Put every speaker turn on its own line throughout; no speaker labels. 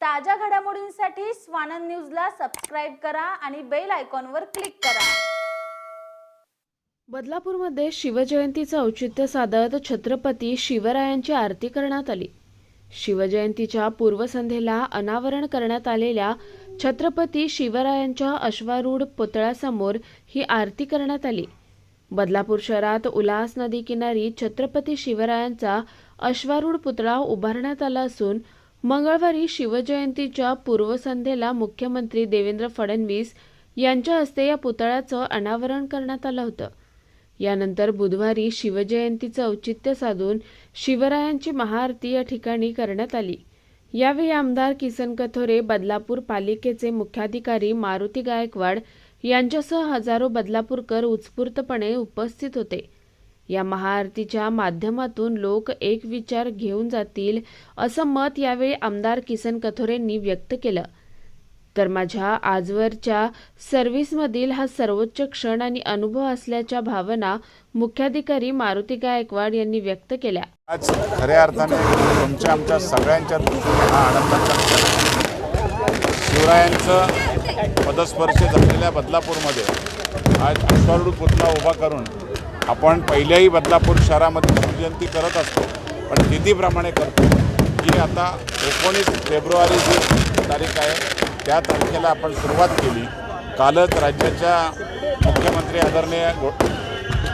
ताज्या घडामोडींसाठी स्वानंद न्यूजला सबस्क्राईब करा आणि बेल आयकॉनवर क्लिक करा.
बदलापूरमध्ये शिवजयंतीचं औचित्य साधत छत्रपती शिवरायांची आरती करण्यात आली. शिवजयंतीच्या पूर्वसंध्येला अनावरण करण्यात आलेल्या छत्रपती शिवरायांच्या अश्वारूढ पुतळ्यासमोर ही आरती करण्यात आली. बदलापूर शहरात उल्हास नदी किनारी छत्रपती शिवरायांचा अश्वारूढ पुतळा उभारण्यात आला असून मंगळवारी शिवजयंतीच्या पूर्वसंध्येला मुख्यमंत्री देवेंद्र फडणवीस यांच्या हस्ते या पुतळ्याचं अनावरण करण्यात आलं होतं. यानंतर बुधवारी शिवजयंतीचं औचित्य साधून शिवरायांची महाआरती या ठिकाणी करण्यात आली. यावेळी आमदार किसन कथोरे बदलापूर पालिकेचे मुख्याधिकारी मारुती गायकवाड यांच्यासह हजारो बदलापूरकर उत्स्फूर्तपणे उपस्थित होते. या महाआरतीच्या माध्यमातून लोक एक विचार घेऊन जातील असं मत यावेळी आमदार किसन कथोरेंनी व्यक्त केलं. तर माझ्या आजवरच्या सर्व्हिसमधील हा सर्वोच्च क्षण आणि अनुभव असल्याच्या भावना मुख्याधिकारी मारुती गायकवाड यांनी व्यक्त केल्या.
आज खऱ्या अर्थाने तुमच्या आमच्या सगळ्यांच्या दृष्टीने हा आनंदाचा शिवरायांचं पदस्पर्श झालेल्या बदलापूरमध्ये आज अश्वारूढ पुतळा उभा करून आपण पहिल्याही बदलापूर शहरामध्ये शिवजयंती करत असतो पण तिथीप्रमाणे करतो. ही आता एकोणीस फेब्रुवारी जी तारीख आहे त्या तारखेला आपण सुरुवात केली. कालच राज्याच्या मुख्यमंत्री आदरणीय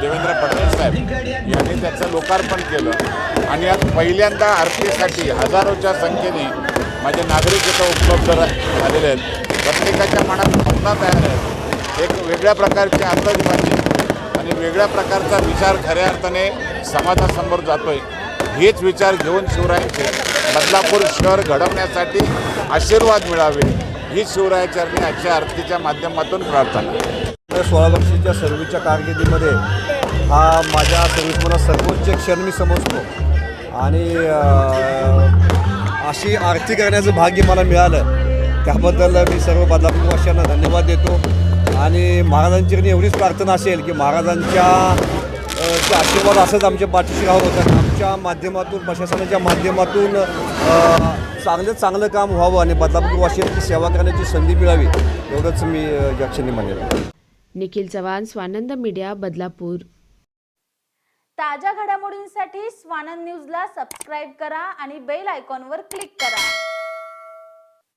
देवेंद्र फडणवीस साहेब यांनी त्याचं लोकार्पण केलं. आणि आज पहिल्यांदा आरतीसाठी हजारोच्या संख्येने माझे नागरिक इथं उपलब्ध झालेले आहेत. प्रत्येकाच्या मनात भावना तयार आहेत. एक वेगळ्या प्रकारची आतषबाजी आणि वेगळ्या प्रकारचा विचार खऱ्या अर्थाने समाजासमोर जातोय हेच विचार घेऊन शिवरायांचे बदलापूर शहर घडवण्यासाठी आशीर्वाद मिळावे ही शिवरायाचरणी आजच्या आरतीच्या माध्यमातून प्रार्थना.
तर सोळा वर्षाच्या सर्व्हिसच्या कारकिर्दीमध्ये हा माझ्या सर्व्हिसमधला सर्वोच्च क्षण मी समजतो. आणि अशी आरती करण्याचं भाग्य मला मिळालं. त्याबद्दल मी सर्व बदलापूरवासियांना धन्यवाद देतो. आणि महाराजांची एवढीच प्रार्थना असेल की महाराजांच्या आशीर्वाद असंच आमच्या पाठीशी राहत होतं आमच्या माध्यमातून प्रशासनाच्या माध्यमातून चांगलं चांगलं काम व्हावं आणि बदलापूरवासियांची सेवा करण्याची संधी मिळावी एवढंच मी या क्षणी म्हणेन
निखिल चव्हाण स्वानंद मीडिया बदलापूर.
ताज्या घडामोडींसाठी स्वानंद न्यूजला सबस्क्राईब करा आणि बेल आयकॉनवर क्लिक करा.